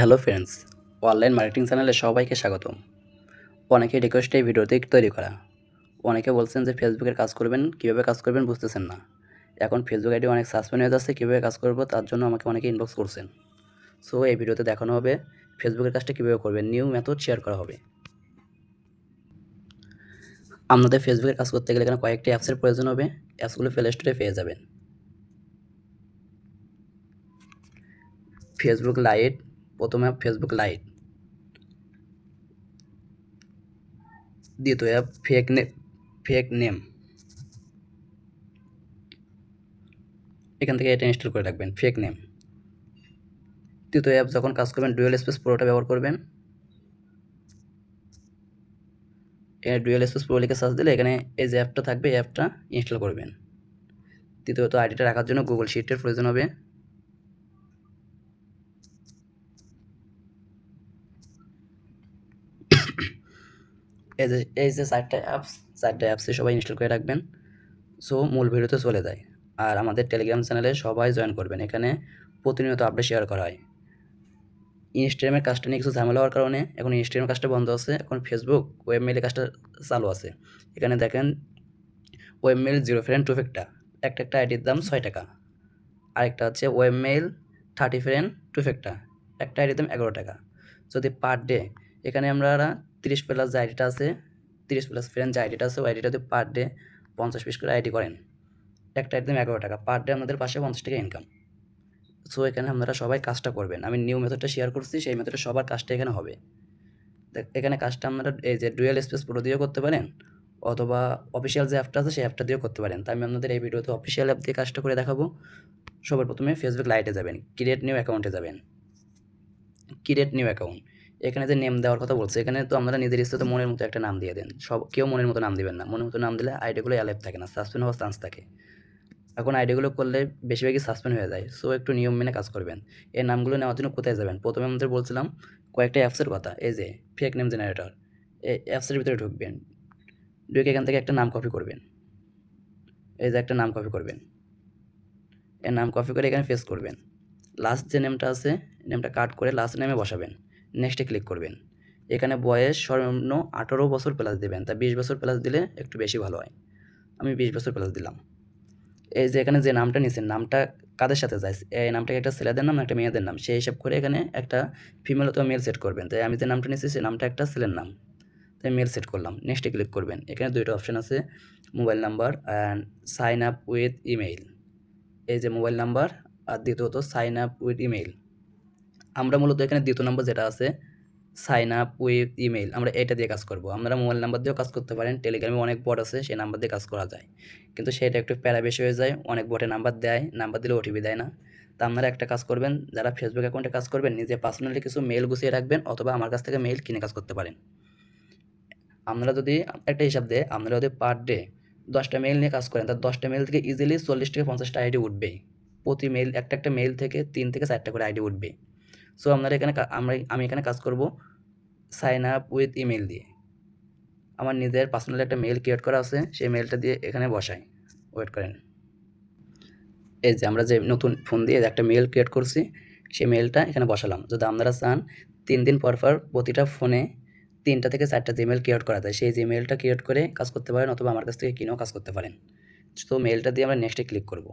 Hello friends online marketing চ্যানেলে সবাইকে স্বাগতম। অনেকে রিকোয়েস্ট এই ভিডিওতে তৈরি করা। অনেকে বলছেন যে ফেসবুকের কাজ করবেন, কীভাবে কাজ করবেন বুঝতেছেন না। এখন ফেসবুক আইডি অনেক সাসপেন্ড হয়ে যাচ্ছে, কীভাবে কাজ করব তার জন্য আমাকে অনেকে ইনবক্স করছেন। সো এই ভিডিওতে দেখানো হবে ফেসবুকের কাজটা কীভাবে করবেন নিউ মেথড শেয়ার করা হবে। আপনাদের ফেসবুকের কাজ করতে গেলে এখানে কয়েকটি অ্যাপসের প্রয়োজন হবে, অ্যাপসগুলো প্লে স্টোরে পেয়ে যাবেন। ফেসবুক লাইট প্রথমে ফেসবুক লাইট দ্বিতীয় অ্যাপ ফেক নে ফেক নেম এখান থেকে এটা ইনস্টল করে রাখবেন ফেক নেম তৃতীয় অ্যাপ যখন কাজ করবেন ডুয়েল স্পেস প্রোটা ব্যবহার করবেন। এখানে ডুয়েল স্পেস প্রো লিখে সার্চ দিলে এখানে এই যে অ্যাপটা থাকবে, এই অ্যাপটা ইনস্টল করবেন। তৃতীয়ত আইডিটা রাখার জন্য গুগল শিটের প্রয়োজন হবে। এই যে এই যে চারটা অ্যাপস চারটে অ্যাপসে সবাই ইনস্টল করে রাখবেন। সো মূল ভিডিওতে চলে যায়। আর আমাদের টেলিগ্রাম চ্যানেলে সবাই জয়েন করবেন। এখানে প্রতিনিয়ত আপডেট শেয়ার করা হয়। ইনস্টাগ্রামের কাজটা নিয়ে কিছু ঝামেলা হওয়ার কারণে এখন ইনস্টাগ্রামের কাজটা বন্ধ আছে। এখন ফেসবুক ওয়েবমেলের কাজটা চালু আছে। এখানে দেখেন ওয়েবমেল জিরো ফ্রেন্ড টু ফেকটা একটা একটা আইডির দাম ছয় টাকা। আরেকটা হচ্ছে ওয়েবমেল থার্টি ফ্রেন্ড টু ফেকটা একটা আইডির দাম এগারো টাকা। যদি পার ডে এখানে আমরা তিরিশ প্লাস যে আইডিটা আছে, তিরিশ প্লাস ফ্রেন্ড যে আইডিটা আছে, ওই আইডিটাতে পার ডে পঞ্চাশ পিস করে আইডি করেন, একটা একদম এগারো টাকা। পার ডে আপনাদের পাশে পঞ্চাশ টাকা ইনকাম সো এখানে আপনারা সবাই কাজটা করবেন। আমি নিউ মেথডটা শেয়ার করছি, সেই মেথডে সবার কাজটা এখানে হবে। এখানে কাজটা আপনারা এই যে ডুয়েল স্পেস পুরো দিয়েও করতে পারেন, অথবা অফিসিয়াল যে অ্যাপটা আছে, সেই অ্যাপটা দিয়েও করতে পারেন। তাই আমি আপনাদের এই ভিডিওতে অফিসিয়াল অ্যাপ দিয়ে কাজটা করে দেখাবো। সবার প্রথমে ফেসবুক লাইটে যাবেন ক্রিয়েট নিউ অ্যাকাউন্টে যাবেন। ক্রিয়েট নিউ অ্যাকাউন্ট এখানে যে নেম দেওয়ার কথা বলছে, এখানে তো আমরা নিজের ইচ্ছাতে মনের মতো একটা নাম দিয়ে দেন। সব, কেউ মনের মতো নাম দিবেন না। মনের মতো নাম দিলে আইডিগুলো অ্যালাইভ থাকে না সাসপেন্ড হওয়ার চান্স থাকে। এখন আইডিগুলো করলে বেশিরভাগই সাসপেন্ড হয়ে যায়। সো একটু নিয়ম মেনে কাজ করবেন। এই নামগুলো নেওয়ার জন্য কোথায় যাবেন? প্রথমে আমাদের বলছিলাম, কয়েকটা অ্যাপসের কথা। এই যে ফেক নেম জেনারেটর এই অ্যাপসের ভিতরে ঢুকবেন। ঢুকে এখান থেকে একটা নাম কপি করবেন। এই যে একটা নাম কপি করবেন। এর নাম কপি করে এখানে ফেস করবেন। লাস্ট যে নেমটা আছে নেমটা কাট করে লাস্ট নেমে বসাবেন। নেক্সটে ক্লিক করবেন। এখানে বয়স সর্বনিম্ন আঠারো বছর প্লাস দেবেন। তা বিশ বছর প্লাস দিলে একটু বেশি ভালো হয়। আমি বিশ বছর প্লাস দিলাম। এই যে এখানে যে নামটা নিয়েছেন নামটা কাদের সাথে যায়? এই নামটাকে একটা ছেলেদের নাম একটা মেয়েদের নাম? সেই হিসাব করে এখানে একটা ফিমেল অথবা মেল সেট করবেন। তাই আমি যে নামটা নিয়েছি সেই নামটা একটা ছেলের নাম। তাই মেল সেট করলাম। নেক্সটে ক্লিক করবেন। এখানে দুইটা অপশান আছে mobile number and sign up with email এই যে মোবাইল নাম্বার আর দ্বিতীয়ত সাইন আপ উইথ ইমেইল আমরা মূলত এখানে দ্বিতীয় নম্বর যেটা আছে সাইন আপ উইথ ইমেইল আমরা এটা দিয়ে কাজ করব। আমরা মোবাইল নাম্বার দিয়েও কাজ করতে পারেন। টেলিগ্রামে অনেক বট আছে, সেই নাম্বার দিয়ে কাজ করা যায়। কিন্তু সেটা একটু প্যারা বেশি হয়ে যায়, অনেক বটে নাম্বার দেয় নাম্বার দিলে ওটিপি দেয় না। তা আপনারা একটা কাজ করবেন, যারা ফেসবুক অ্যাকাউন্টে কাজ করবেন, নিজে পার্সোনালি কিছু মেল গুছিয়ে রাখবেন, অথবা আমার কাছ থেকে মেল কিনে কাজ করতে পারেন। আপনারা যদি একটা হিসাব দেয়, আপনারা যদি পার ডে দশটা মেল নিয়ে কাজ করেন তার দশটা মেল থেকে ইজিলি চল্লিশ থেকে পঞ্চাশটা আইডি উঠবেই। প্রতি মেল একটা একটা মেল থেকে তিন থেকে চারটা করে আইডি উঠবে। সো আপনারা এখানে আমরা আমি এখানে কাজ করব সাইন আপ উইথ ইমেল দিয়ে। আমার নিজের পার্সোনালি একটা মেল ক্রিয়েট করা আছে, সেই মেলটা দিয়ে এখানে বসাই। ওয়েট করেন। এই যে আমরা যে নতুন ফোন দিয়ে একটা মেল ক্রিয়েট করছি, সেই মেলটা এখানে বসালাম। যদি আপনারা চান, তিন দিন পর পর প্রতিটা ফোনে তিনটা থেকে চারটা জিমেল ক্রিয়েট করা যায়। সেই জিমেলটা ক্রিয়েট করে কাজ করতে পারেন অথবা আমার কাছ থেকে কিনেও কাজ করতে পারেন। তো মেলটা দিয়ে আমরা নেক্সটে ক্লিক করব।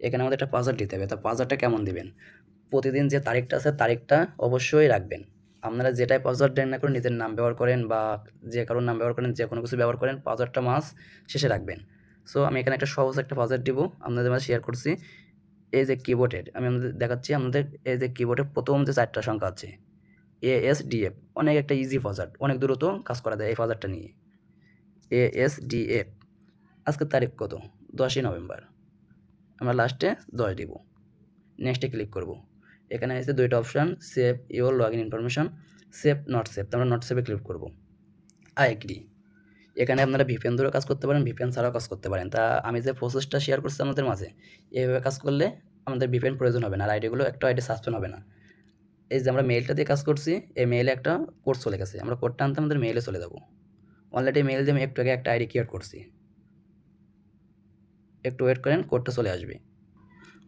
এখানে আমাদের একটা পাসওয়ার্ড দিতে হবে। তা পাসওয়ার্ডটা কেমন দিবেন? প্রতিদিন যে তারিখটা আছে, তারিখটা অবশ্যই রাখবেন। আপনারা যেটাই পাসওয়ার্ড দেন না করে নিজের নাম ব্যবহার করেন বা যে কারোর নাম ব্যবহার করেন, যে কোনো কিছু ব্যবহার করেন পাসওয়ার্ডটা মাস শেষে রাখবেন। সো আমি এখানে একটা সহজ একটা পাসওয়ার্ড দিব, আপনাদের মাঝে শেয়ার করছি। এই যে কিবোর্ডের আমি আপনাদের দেখাচ্ছি আপনাদের এই যে কিবোর্ডের প্রথম যে চারটা সংখ্যা আছে এ এস ডি এফ অনেক একটা ইজি পাসওয়ার্ড অনেক দ্রুত কাজ করা যায় এই পাসওয়ার্ডটা নিয়ে। এ এস ডি এফ আজকের তারিখ কত? দশই নভেম্বর। আমরা লাস্টে দশ দিব। নেক্সটে ক্লিক করব। এখানে আছে দুইটা option save your log in information save not save তো আমরা নট সেভে ক্লিক করব। আই এগ্রি এখানে আপনারা ভিপিএন ধরেও কাজ করতে পারেন ভিপিএন ছাড়াও কাজ করতে পারেন। তা আমি যে প্রসেসটা শেয়ার করছি আমাদের মাঝে, এইভাবে কাজ করলে আমাদের ভিপিএন প্রয়োজন হবে না, আর আইডিগুলো একটা আইডি সাসপেন্ড হবে না। এই যে আমরা মেইলটা দিয়ে কাজ করছি, এই মেইলে একটা কোড চলে গেছে। আমরা কোডটা আনতে আমাদের মেইলে চলে যাব। অলরেডি মেইল দিয়ে আমি একটু আগে একটা আইডি ক্রিয়েট করছি। একটু ওয়েট করেন কোডটা চলে আসবে।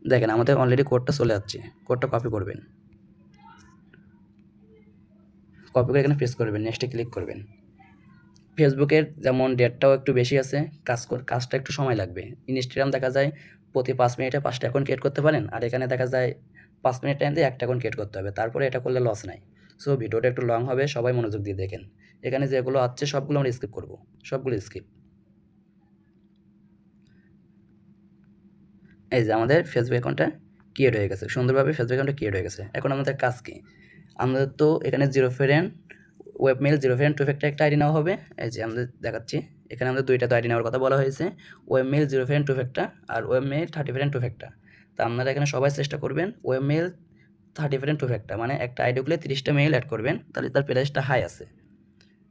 দেখেন, আমাদের অলরেডি কোডটা চলে যাচ্ছে। কোডটা কপি করবেন। কপি করে এখানে প্রেস করবেন নেক্সটে ক্লিক করবেন। ফেসবুকের যেমন ডেটটাও একটু বেশি আছে, কাজ কাজটা একটু সময় লাগবে। ইনস্টাগ্রাম দেখা যায় প্রতি পাঁচ মিনিটে পাঁচটা অ্যাকাউন্ট ক্রিয়েট করতে পারেন, আর এখানে দেখা যায় পাঁচ মিনিট টাইম দিয়ে একটা অ্যাকাউন্ট ক্রিয়েট করতে হবে। তারপরে এটা করলে লস নাই। সো ভিডিওটা একটু লং হবে, সবাই মনোযোগ দিয়ে দেখেন। এখানে যেগুলো আছে, সবগুলো আমরা স্কিপ করব। সবগুলো স্কিপ এই যে আমাদের ফেসবুক অ্যাকাউন্টটা ক্রিয়েট হয়ে গেছে, সুন্দরভাবে ফেসবুক অ্যাকাউন্টটা ক্রিয়েট হয়ে গেছে। এখন আমাদের কাজ কী? আমাদের তো এখানে zero friend webmail zero friend two factor একটা আইডি নেওয়া হবে। এই যে আমাদের দেখাচ্ছি, এখানে আমাদের দুইটা তো আইডি নেওয়ার কথা বলা হয়েছে। Webmail zero friend two factor আর webmail thirty friend two factor তো আপনারা এখানে সবাই চেষ্টা করবেন webmail thirty friend two factor মানে একটা আইডি খুলে তিরিশটা মেল অ্যাড করবেন, তাহলে তার প্রাইসটা হাই আছে।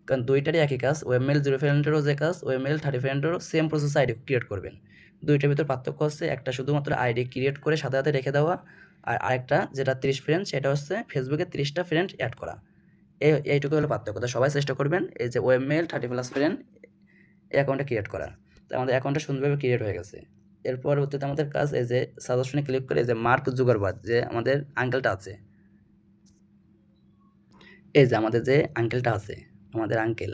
কারণ দুইটারই একই কাজ ওয়েবমেল জিরো ফ্রেন্ডেরও যে কাজ ওয়েবমেল থার্টি ফ্রেন্ডেরও সেম প্রসেস আইডি ক্রিয়েট করবেন। দুইটার ভিতর পার্থক্য হচ্ছে, একটা শুধুমাত্র আইডি ক্রিয়েট করে সাথে সাথে রেখে দেওয়া, আর আরেকটা যেটা তিরিশ ফ্রেন্ড সেটা হচ্ছে ফেসবুকে তিরিশটা ফ্রেন্ড অ্যাড করা। এই এইটুকু হলো পার্থক্য। তো সবাই চেষ্টা করবেন এই যে web mail thirty plus friend এই অ্যাকাউন্টটা ক্রিয়েট করা তো আমাদের অ্যাকাউন্টটা সুন্দরভাবে ক্রিয়েট হয়ে গেছে। এরপর হচ্ছে আমাদের কাজ এই যে সাজেশনে ক্লিক করে এই যে মার্ক জুগারবাদ যে আমাদের আঙ্কেলটা আছে। এই যে আমাদের যে আঙ্কেলটা আছে, আমাদের আঙ্কেল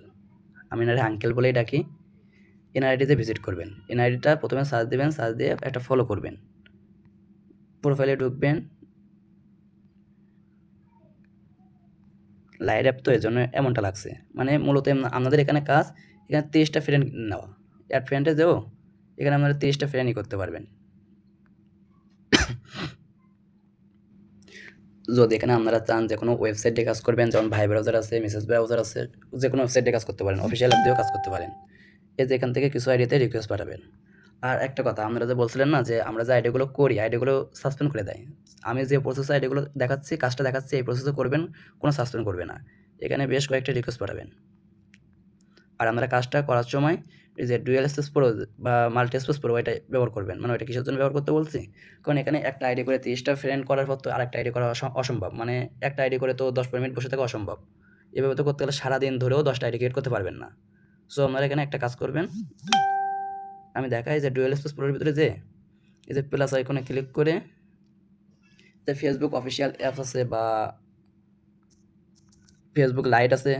আমি এনারে আঙ্কেল বলেই ডাকি। এনআইডিতে ভিজিট করবেন। এনআইডিটা প্রথমে সার্চ দেবেন সার্চ দিয়ে একটা ফলো করবেন। প্রোফাইলে ঢুকবেন। লাইট অ্যাপ তো এই জন্য এমনটা লাগছে। মানে মূলত আপনাদের এখানে কাজ, এখানে তিরিশটা ফ্রেন্ড নেওয়া। অ্যাড ফ্রেন্ডে দেবো, এখানে আপনারা তিরিশটা ফ্রেন্ডই করতে পারবেন। যদি এখানে আপনারা চান যে কোনো ওয়েবসাইটে কাজ করবেন, যেমন ভাই ব্রাউজার আছে মেসেজ ব্রাউজার আছে, যে কোনো ওয়েবসাইটে কাজ করতে পারেন। অফিসিয়াল অ্যাপ দিয়েও কাজ করতে পারেন। এই যে এখান থেকে কিছু আইডিতে রিকোয়েস্ট পাঠাবেন। আর একটা কথা আপনারা যে বলছিলেন না যে আমরা যে আইডিগুলো করি আইডিগুলো সাসপেন্ড করে দেয়। আমি যে প্রসেসে আইডিগুলো দেখাচ্ছি, কাজটা দেখাচ্ছি, এই প্রসেসে করবেন, কোনো সাসপেন্ড করবে না। এখানে বেশ কয়েকটা রিকোয়েস্ট পাঠাবেন। আর আমরা কাজটা করার সময় যে ডুয়েল স্পেস প্রো বা মাল্টি স্পেস প্রো এটা ব্যবহার করবেন। মানে ওইটা কিসের জন্য ব্যবহার করতে বলছি? কারণ এখানে একটা আইডি করে তিরিশটা ফ্রেন্ড করার পর তো আরেকটা আইডি করা অসম্ভব। মানে একটা আইডি করে তো দশ পনেরো মিনিট বসে থাকা অসম্ভব। এভাবে তো করতে গেলে সারাদিন ধরেও দশটা আইডি ক্রিয়েট করতে পারবেন না। সো আপনারা এখানে একটা কাজ করবেন। আমি দেখাই যে ডুয়েল স্পেস প্রোর ভিতরে যে, এই যে প্লাস আইকনে ক্লিক করে যে ফেসবুক অফিসিয়াল অ্যাপস আছে বা ফেসবুক লাইট আছে।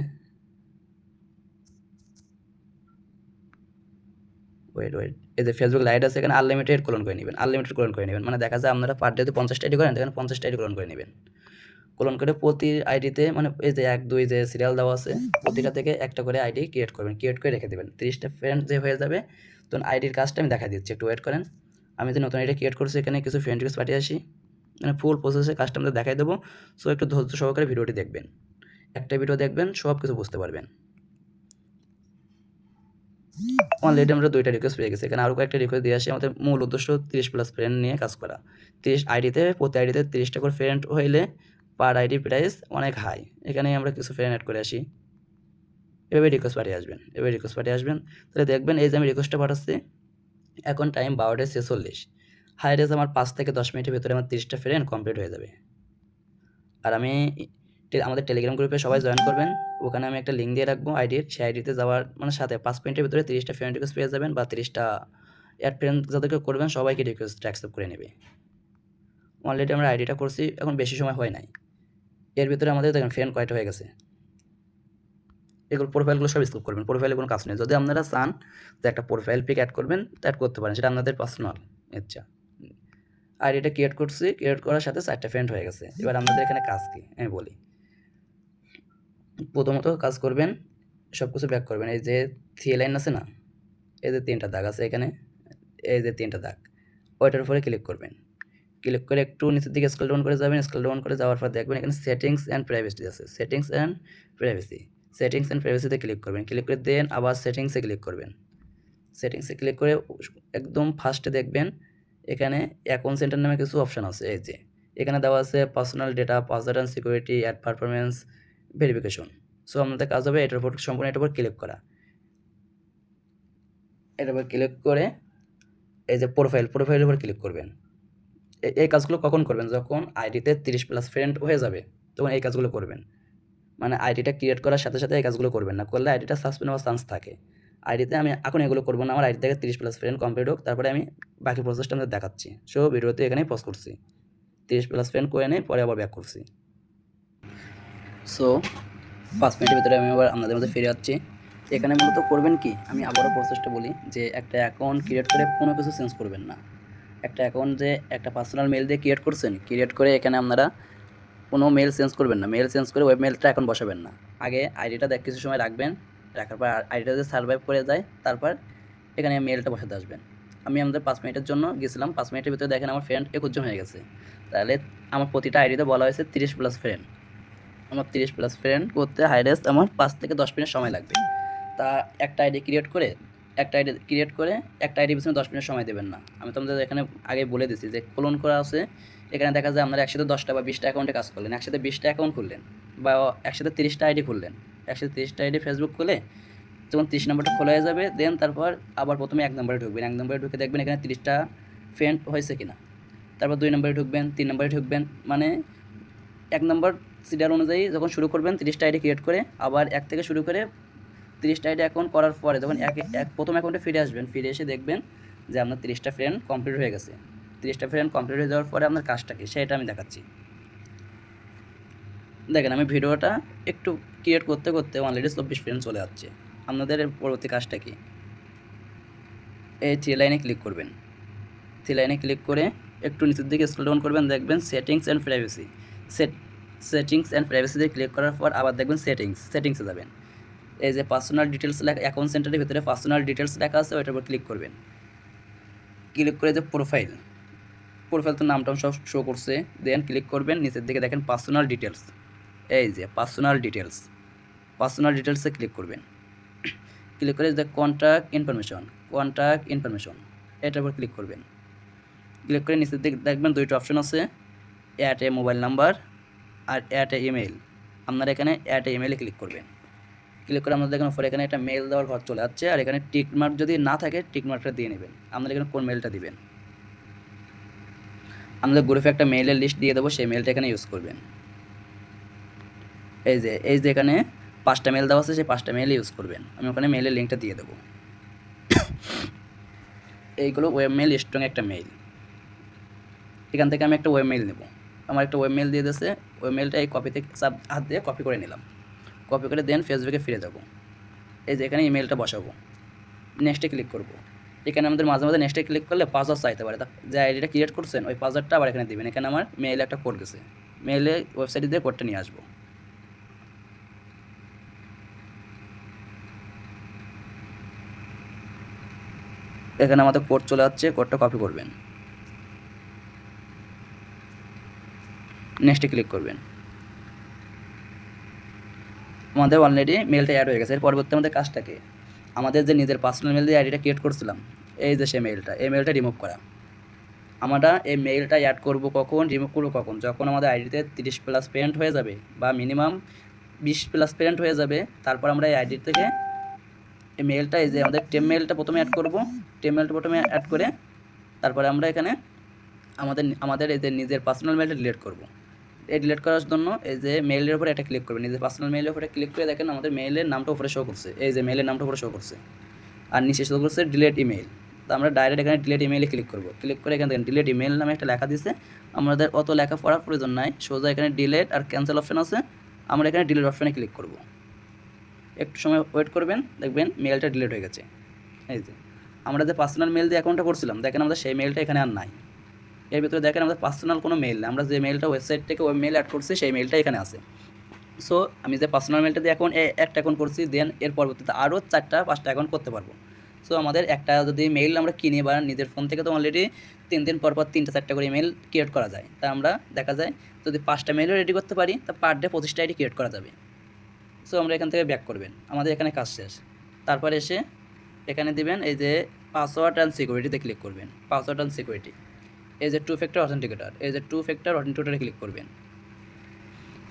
ওয়েট ওয়েট এই যে ফেসবুক লাইট আছে, এখানে আনলিমিটেড কোলন করে নেবেন। আনলিমিটেড কোলন করে নেবেন। মানে দেখা যায় আপনারা পার ডেতে পঞ্চাশটা আইডি করেন, এখানে পঞ্চাশটা আইডি কোলন করে নেবেন। কোলন করে প্রতি আইডিতে মানে এই যে এক দুই যে সিরিয়াল দেওয়া আছে প্রতিটা থেকে একটা করে আইডি ক্রিয়েট করবেন ক্রিয়েট করে রেখে দেবেন। তিরিশটা ফ্রেন্ড যে হয়ে যাবে তখন আইডির কাজটা আমি দেখা দিচ্ছি একটু ওয়েট করেন। আমি যে নতুন আইডি ক্রিয়েট করছি এখানে কিছু ফ্রেন্ড রিকোয়েস্ট পাঠিয়ে আসি। মানে ফুল প্রসেসে কাজটা আমাদের দেখাই দেবো। সো একটু ধৈর্য সহকারে ভিডিওটি দেখবেন। একটা ভিডিও দেখবেন সব কিছু বুঝতে পারবেন। অলরেডি আমরা দুইটা রিকোয়েস্ট পেয়ে গেছি। এখানে আরও কয়েকটা রিকোয়েস্ট দিয়ে আসি। আমাদের মূল উদ্দেশ্য তিরিশ প্লাস ফ্রেন্ড নিয়ে কাজ করা। তিরিশ আইডিতে প্রতি আইডিতে তিরিশটা করে ফ্রেন্ড হইলে পার আইডি প্রাইস অনেক হাই এখানে আমরা কিছু ফ্রেন্ড অ্যাড করে আসি। এভাবে রিকোয়েস্ট পাঠিয়ে আসবেন এভাবে রিকোয়েস্ট পাঠিয়ে আসবেন। তাহলে দেখবেন এই যে আমি রিকোয়েস্টটা পাঠাচ্ছি, এখন টাইম বারোটা ছেচল্লিশ। হাই রেজ আমার পাঁচ থেকে দশ মিনিটের ভিতরে আমার তিরিশটা ফ্রেন্ড কমপ্লিট হয়ে যাবে। আর আমি আমাদের টেলিগ্রাম গ্রুপে সবাই জয়েন করবেন। ওখানে আমি একটা লিঙ্ক দিয়ে রাখব আইডির সেই আইডিতে যাওয়ার মানে সাথে পাঁচ মিনিটের ভিতরে তিরিশটা ফ্রেন্ড রিকোয়েস্ট পেয়ে যাবেন বা তিরিশটা অ্যাড ফ্রেন্ড যাদেরকে করবেন সবাইকে রিকোয়েস্ট অ্যাকসেপ্ট করে নেবে। অলরেডি আমরা আইডিটা করছি, এখন বেশি সময় হয় নাই। এর ভিতরে আমাদের দেখেন ফ্রেন্ড কয়টা হয়ে গেছে? এগুলো প্রোফাইলগুলো সব স্কুপ করবেন প্রোফাইলে কোনো কাজ নেই। যদি আপনারা চান যে একটা প্রোফাইল পিক অ্যাড করবেন অ্যাড করতে পারেন, সেটা আপনাদের পার্সোনাল ইচ্ছা আইডিটা ক্রিয়েট করছি ক্রিয়েট করার সাথে চারটা ফ্রেন্ড হয়ে গেছে। এবার আপনাদের এখানে কাজ কি? আমি বলি। প্রথমত কাজ করবেন সব কিছু ব্যাক করবেন। এই যে থ্রি লাইন আছে না? এই যে তিনটা দাগ আছে এখানে, এই যে তিনটা দাগ। ওইটার উপরে ক্লিক করবেন। ক্লিক করে একটু নিচের দিকে স্কেল ডাউন করে যাবেন স্কেল ডাউন করে যাওয়ার পর দেখবেন এখানে সেটিংস অ্যান্ড প্রাইভেসি আছে। Settings and privacy settings and প্রাইভেসিতে click করবেন। ক্লিক করে দেন আবার সেটিংসে ক্লিক করবেন। সেটিংসে ক্লিক করে একদম ফার্স্টে দেখবেন এখানে অ্যাকাউন্ট সেন্টার নামে কিছু অপশান আছে। এই যে, এখানে দেওয়া আছে personal data password and security ad performance verification so আপনাদের কাজ হবে এটার উপর সম্পূর্ণ এটার উপর ক্লিক করা। এটার উপর ক্লিক করে এই যে প্রোফাইল প্রোফাইলের উপর ক্লিক করবেন। এই কাজগুলো কখন করবেন? যখন আইডিতে তিরিশ প্লাস ফ্রেন্ড হয়ে যাবে, তখন এই কাজগুলো করবেন। মানে আইডিটা ক্রিয়েট করার সাথে সাথে এই কাজগুলো করবেন না। করলে আইডিটা সাসপেন্ড হওয়ার চান্স থাকে। আইডিতে আমি এখন এগুলো করব না। আমার আইডি থেকে তিরিশ প্লাস ফ্রেন্ড কমপ্লিট হোক, তারপরে আমি বাকি প্রসেসটা আমাদের দেখাচ্ছি। সো, ভিডিওতে এখানেই পজ করছি। তিরিশ প্লাস ফ্রেন্ড করে নিয়ে পরে আবার ব্যাক করছি। সো, পাঁচ মিনিটের ভিতরে আমি আবার আপনাদের মধ্যে ফিরে যাচ্ছি এখানে মূলত করবেন কি? আমি আবারও প্রসেসটা বলি যে, একটা অ্যাকাউন্ট ক্রিয়েট করে কোনো কিছু চেঞ্জ করবেন না। একটা অ্যাকাউন্ট যে একটা পার্সোনাল মেল দিয়ে ক্রিয়েট করছেন ক্রিয়েট করে এখানে আপনারা কোনো মেল চেঞ্জ করবেন না। মেল চেঞ্জ করে ওয়েব মেলটা এখন বসাবেন না। আগে আইডিটা দেখ কিছু সময় রাখবেন, রাখার পর আইডিটা যদি সার্ভাইভ করে যায়, তারপর এখানে মেলটা বসাতে আসবেন। আমি আমাদের পাঁচ মিনিটের জন্য গেছিলাম, পাঁচ মিনিটের ভিতরে দেখেন আমার ফ্রেন্ড জন হয়ে গেছে। তাহলে আমার প্রতিটা আইডিতে বলা হয়েছে তিরিশ প্লাস ফ্রেন্ড আমার তিরিশ প্লাস ফ্রেন্ড করতে হাইরেস্ট আমার পাঁচ থেকে দশ মিনিট সময় লাগবে। তা একটা আইডি ক্রিয়েট করে একটা আইডি ক্রিয়েট করে একটা আইডি পিছনে দশ মিনিট সময় দেবেন না। আমি তোমাদের এখানে আগে বলে দিচ্ছি যে ক্লোন করা আছে, এখানে দেখা যায় আপনারা একসাথে দশটা বা বিশটা অ্যাকাউন্টে কাজ করলেন, একসাথে বিশটা অ্যাকাউন্ট খুললেন বা একসাথে তিরিশটা আইডি খুললেন, একসাথে তিরিশটা আইডি ফেসবুক খুলে যখন তিরিশ নম্বরটা খোলা হয়ে যাবে দেন তারপর আবার প্রথমে এক নম্বরে ঢুকবেন, এক নম্বরে ঢুকে দেখবেন এখানে তিরিশটা ফ্রেন্ড হয়েছে কিনা। তারপর দুই নম্বরে ঢুকবেন, তিন নম্বরে ঢুকবেন মানে এক নম্বর সিরিয়াল অনুযায়ী যখন শুরু করবেন তিরিশটা আইডি ক্রিয়েট করে আবার এক থেকে শুরু করে তিরিশটা আইডি অ্যাকাউন্ট করার পরে যখন এক প্রথম অ্যাকাউন্টে ফিরে আসবেন, ফিরে এসে দেখবেন যে আপনার তিরিশটা ফ্রেন্ড কমপ্লিট হয়ে গেছে। তিরিশটা ফ্রেন্ড কমপ্লিট হয়ে যাওয়ার পরে আপনার কাজটা কি, সেটা আমি দেখাচ্ছি। দেখেন, আমি ভিডিওটা একটু ক্রিয়েট করতে করতে অলরেডি চব্বিশ ফ্রেন্ড চলে যাচ্ছে আপনাদের পরবর্তী কাজটা কি? এই থ্রি লাইনে ক্লিক করবেন। থ্রি লাইনে ক্লিক করে একটু নিচের দিকে স্ক্রল ডাউন করবেন, দেখবেন settings and privacy set settings and প্রাইভেসিতে click করার পর আবার দেখবেন সেটিংস সেটিংসে যাবেন। এই যে পার্সোনাল ডিটেলস লেখা, অ্যাকাউন্ট সেন্টারের ভিতরে পার্সোনাল ডিটেলস লেখা আছে, ওইটার উপর ক্লিক করবেন। ক্লিক করে যে প্রোফাইল প্রোফাইল তো নামটাম সব শো করছে, দেন ক্লিক করবেন, নিচের দিকে দেখেন পার্সোনাল ডিটেলস এই যে পার্সোনাল ডিটেলস পার্সোনাল ডিটেলসে ক্লিক করবেন। ক্লিক করে যে কন্ট্যাক্ট ইনফরমেশন কন্ট্যাক্ট ইনফরমেশন এটার উপর ক্লিক করবেন। ক্লিক করে নিচের দিকে দেখবেন দুইটা অপশন আছে অ্যাট এ মোবাইল নাম্বার আর অ্যাট এ ইমেল আপনারা এখানে অ্যাট এ ইমেলে ক্লিক করবেন। ক্লিক করে আপনাদের দেখেন উপরে এখানে একটা মেল দেওয়ার ঘর চলে যাচ্ছে আর এখানে টিকমার্ক যদি না থাকে টিক মার্কটা দিয়ে নেবেন। আপনারা এখানে কোন মেলটা দিবেন? আমাদের গ্রুপে একটা মেইলের লিস্ট দিয়ে দেবো, সেই মেলটা এখানে ইউজ করবেন। এই যে এই যে এখানে পাঁচটা মেল দেওয়া আছে, সেই পাঁচটা মেল ইউজ করবেন। আমি ওখানে মেলের লিঙ্কটা দিয়ে দেবো। এইগুলো ওয়েব মেল স্ট্রং একটা মেইল এখান থেকে আমি একটা ওয়েব মেইল নেব। আমার একটা ওয়েব মেল দিয়ে দিয়েছে ওয়েব মেলটা এই কপিতে সাব হাত দিয়ে কপি করে নিলাম। কপি করে দেন ফেসবুকে ফিরে যাব। এই যে এখানে ইমেলটা বসাবো। নেক্সটে ক্লিক করব। এখানে আমাদের মাঝে মাঝে নেক্সটে ক্লিক করলে পাসওয়ার্ড চাইতে পারে। যে আইডিটা ক্রিয়েট করছেন, ওই পাসওয়ার্ডটা আবার এখানে দেবেন। এখানে আমার মেইলে একটা কোড গেছে। মেইলে ওয়েবসাইটে দিয়ে কোডটা নিয়ে আসব। এখানে আমাদের কোড চলে যাচ্ছে কোডটা কপি করবেন। নেক্সটে ক্লিক করবেন। আমাদের অলরেডি মেলটা অ্যাড হয়ে গেছে। এর পরবর্তী আমাদের কাজটাকে আমাদের যে নিজের পার্সোনাল মেল দিয়ে আইডিটা ক্রিয়েট করছিলাম, এই যে সে মেলটা এই মেলটা রিমুভ করা। আমরা এই মেলটা অ্যাড করব কখন রিমুভ করব কখন? যখন আমাদের আইডিতে তিরিশ প্লাস পেমেন্ট হয়ে যাবে বা মিনিমাম বিশ প্লাস পেমেন্ট হয়ে যাবে, তারপর আমরা এই আইডি থেকে এই মেলটা এই যে আমাদের টেম মেলটা প্রথমে অ্যাড করব। টেম মেলটা প্রথমে অ্যাড করে, তারপরে আমরা এখানে আমাদের আমাদের এই যে নিজের পার্সোনাল মেলটা ডিলিট করব। ডিলিট করার জন্য এই যে মেইলের উপরে একটা ক্লিক করবেন। নিজের পার্সোনাল মেইলের উপরে ক্লিক করে দেখেন আমাদের মেইলের নামটা উপরে শো করছে। এই যে মেইলের নামটা উপরে শো করছে। আর নিচে শো করছে ডিলেট ইমেল তো আমরা ডাইরেক্ট এখানে ডিলেট ইমেইলে ক্লিক করব। ক্লিক করে এখানে দেখেন ডিলেট ইমেল নামে একটা লেখা দিছে। আমাদের অত লেখা পড়ার প্রয়োজন নাই। সোজা এখানে ডিলেট আর ক্যান্সেল অপশন আছে। আমরা এখানে ডিলেট অপশনে ক্লিক করব। একটু সময় ওয়েট করবেন। দেখবেন মেলটা ডিলিট হয়ে গেছে। এই যে আমরা যে পার্সোনাল মেল দিয়ে অ্যাকাউন্টটা করছিলাম, দেখেন আমাদের সেই মেলটা এখানে আর নাই। এর ভিতরে দেখেন আমাদের পার্সোনাল কোনো মেল আমরা যে মেলটা ওয়েবসাইট থেকে ওই মেল অ্যাড করছি, সেই মেলটা এখানে আছে। সো আমি যে পার্সোনাল মেলটা দিয়ে এখন একটা অ্যাকাউন্ট করছি দেন এর পরবর্তীতে আরও চারটা, পাঁচটা অ্যাকাউন্ট করতে পারব। সো আমাদের একটা যদি মেইল আমরা কিনে বা নিজের ফোন থেকে তো অলরেডি তিন দিন পর পর তিনটা, চারটা করে মেল ক্রিয়েট করা যায়। তা আমরা দেখা যায়, যদি পাঁচটা মেলও রেডি করতে পারি, তা পার ডে পঁচিশটা আইডি ক্রিয়েট করা যাবে। সো আমরা এখান থেকে ব্যাক করবেন। আমাদের এখানে কাজ শেষ। তারপর এসে এখানে দিবেন এই যে পাসওয়ার্ড অ্যান্ড সিকিউরিটিতে ক্লিক করবেন। পাসওয়ার্ড অ্যান্ড সিকিউরিটি এই যে টু ফ্যাক্টর অথেন্টিকেটার। এই যে টু ফ্যাক্টর অথেন্টিকেটারে ক্লিক করবেন।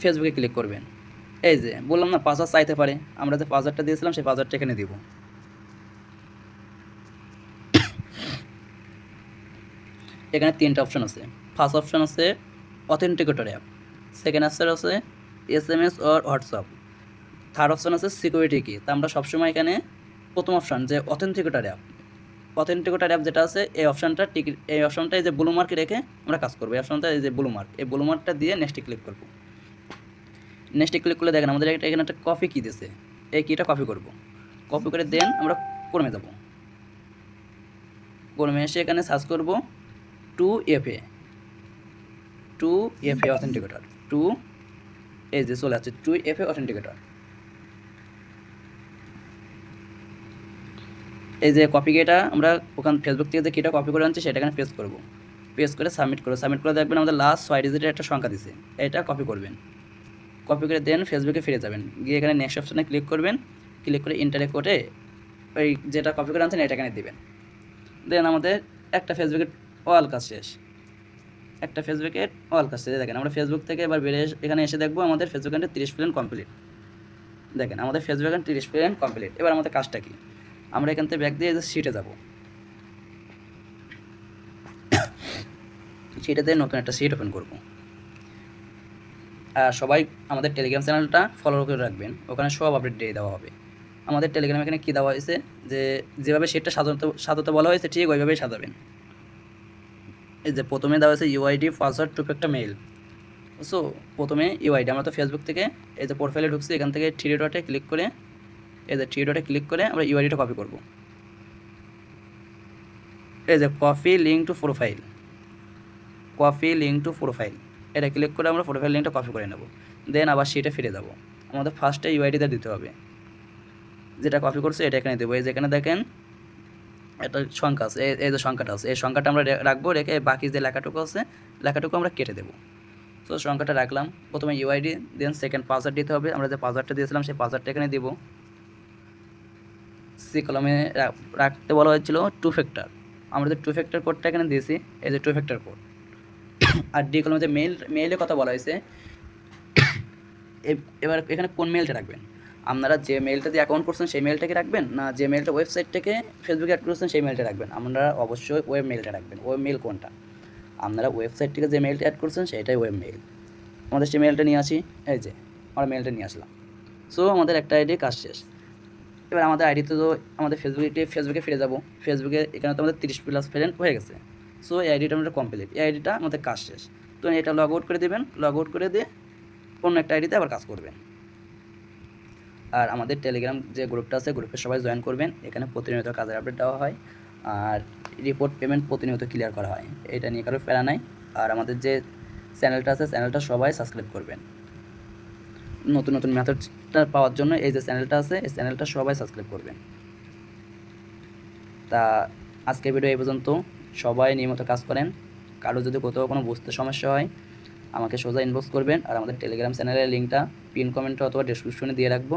ফেসবুকে ক্লিক করবেন। এই যে, বললাম না, পাসওয়ার্ড চাইতে পারে। আমরা যে পাসওয়ার্ডটা দিয়েছিলাম, সেই পাসওয়ার্ডটা এখানে দিব। এখানে তিনটা অপশন আছে। ফার্স্ট অপশন আছে অথেন্টিকেটর অ্যাপ। সেকেন্ড অপশন আছে S M S or WhatsApp. Third option আছে সিকিউরিটি কি। তা আমরা সবসময় এখানে প্রথম অপশন যে অথেন্টিকেটর অ্যাপ। অথেন্টিকেটর অ্যাপ যেটা আছে, এই অপশনটা টিকিট এই অপশনটা এই যে ব্লু মার্কে রেখে আমরা কাজ করব। এই অপশনটা এই যে ব্লু মার্ক এই ব্লু মার্কটা দিয়ে নেক্সটে ক্লিক করব। নেক্সটে ক্লিক করলে দেখেন আমাদের এখানে একটা কপি কী দিছে। এই কিটা কপি করব। কপি করে দেন আমরা কর্মে যাব। কর্মে এসে এখানে সার্চ করব two F A two F A authenticator two এই যে চলে আসছে টু এফ এ অথেন্টিকেটর এই যে কপি কিটা আমরা ওখান ফেসবুক থেকে যে কিটা কপি করে আনছি, সেটা এখানে পেস্ট করব। পেস্ট করে সাবমিট করব। সাবমিট করে দেখবেন আমাদের লাস্ট ছয় ডিজিটের একটা সংখ্যা দিছে। এটা কপি করবেন। কপি করে দেন ফেসবুকে ফিরে যাবেন। গিয়ে এখানে নেক্সট অপশানে ক্লিক করবেন। ক্লিক করে ইন্টারে কোটে ওই যেটা কপি করে আনছেন, এটা এখানে দেবেন। দেন আমাদের একটা ফেসবুকের অল কাজ শেষ। একটা ফেসবুকের অল কাজ শেষ। দেখেন, আমরা ফেসবুক থেকে এবার এসে- এখানে এসে দেখব আমাদের ফেসবুক অ্যাকাউন্টে তিরিশ প্লেন কমপ্লিট দেখেন, আমাদের ফেসবুক অ্যাকাউন্ট তিরিশ প্লেন কমপ্লিট এবার আমাদের কাজটা কি? আমরা এখান থেকে ব্যাক দিয়ে সিটে যাব। সিটেতে নতুন একটা সিট ওপেন করব। আর সবাই আমাদের টেলিগ্রাম চ্যানেলটা ফলো করে রাখবেন। ওখানে সব আপডেট দিয়ে দেওয়া হবে। আমাদের টেলিগ্রাম এখানে কী দেওয়া হয়েছে? যে যেভাবে সেটটা সাজাতে সাজাতে বলা হয়েছে, ঠিক ওইভাবেই সাজাবেন। এই যে প্রথমে দেওয়া হয়েছে U I D password to একটা মেইল সো প্রথমে ইউআইডি আমরা তো ফেসবুক থেকে এই যে প্রোফাইলে ঢুকছি, এখান থেকে থ্রি ডটে ক্লিক করে এই যে থ্রি ডটে ক্লিক করে আমরা ইউআইডিটা কপি করব। এই যে copy link to profile copy link to profile এটা ক্লিক করে আমরা প্রোফাইল লিঙ্কটা কপি করে নেব। দেন আবার সেটা ফিরে যাব। আমাদের ফার্স্টে ইউআইডিটা দিতে হবে। যেটা কপি করছে এটা এখানে দেবো। এই যেখানে দেখেন, একটা সংখ্যা আছে। এই- যে সংখ্যাটা আছে। এই সংখ্যাটা আমরা রাখব, রেখে বাকি যে লেখাটুকু আছে, লেখাটুকু আমরা কেটে দেবো। তো সংখ্যাটা রাখলাম। প্রথমে ইউআইডি দেন সেকেন্ড পাসওয়ার্ড দিতে হবে। আমরা যে পাসওয়ার্ডটা দিয়েছিলাম, সেই পাসওয়ার্ডটা এখানে দিব। সি কলমে রাখতে বলা হয়েছিল টু ফ্যাক্টর আমরা যে টু ফ্যাক্টর কোডটা এখানে দিয়েছি, এই যে টু ফ্যাক্টর কোড আর ডি কলমে যে মেল মেইলের কথা বলা হয়েছে এবার এখানে কোন মেলটা রাখবেন? আপনারা যে মেলটা দিয়ে অ্যাকাউন্ট করছেন, সেই মেলটাকে রাখবেন? না যে মেলটা ওয়েবসাইট থেকে ফেসবুকে অ্যাড করছেন, সেই মেলটা রাখবেন। আপনারা অবশ্যই ওয়েব মেলটা রাখবেন। ওয়েব মেল কোনটা? আপনারা ওয়েবসাইট থেকে যে মেলটা অ্যাড করছেন সেটাই ওয়েব মেল আমাদের সেই মেলটা নিয়ে আসি। এই যে, আমরা মেলটা নিয়ে আসলাম। সো আমাদের একটা আইডি কাজ শেষ। এবার আমাদের আইডিতে তো আমাদের ফেসবুকে ফেসবুকে ফিরে যাব। ফেসবুকে এখানে তো আমাদের তিরিশ প্লাস ফ্রেন্ড হয়ে গেছে। সো এই আইডিটা আমাদের কমপ্লিট এই আইডিটা আমাদের কাজ শেষ। তো এটা লগ আউট করে দেবেন। লগ আউট করে দিয়ে অন্য একটা আইডিতে আবার কাজ করবেন। আর আমাদের টেলিগ্রাম যে গ্রুপটা আছে গ্রুপে সবাই জয়েন করবেন। এখানে প্রতিনিয়ত কাজের আপডেট দেওয়া হয়। আর রিপোর্ট পেমেন্ট প্রতিনিয়ত ক্লিয়ার করা হয়। এটা নিয়ে কারও ফেরা নাই। আর আমাদের যে চ্যানেলটা আছে চ্যানেলটা সবাই সাবস্ক্রাইব করবেন। নতুন নতুন মেথডটা পাওয়ার জন্য এই যে চ্যানেলটা আছে, এই চ্যানেলটা সবাই সাবস্ক্রাইব করবেন। তা আজকের ভিডিও এই পর্যন্ত। সবাই নিয়মিত কাজ করেন। কারও যদি কোথাও কোনো বুঝতে সমস্যা হয়, আমাকে সোজা ইনবক্স করবেন। আর আমাদের টেলিগ্রাম চ্যানেলের লিঙ্কটা পিন কমেন্টে অথবা ডিসক্রিপশনে দিয়ে রাখব।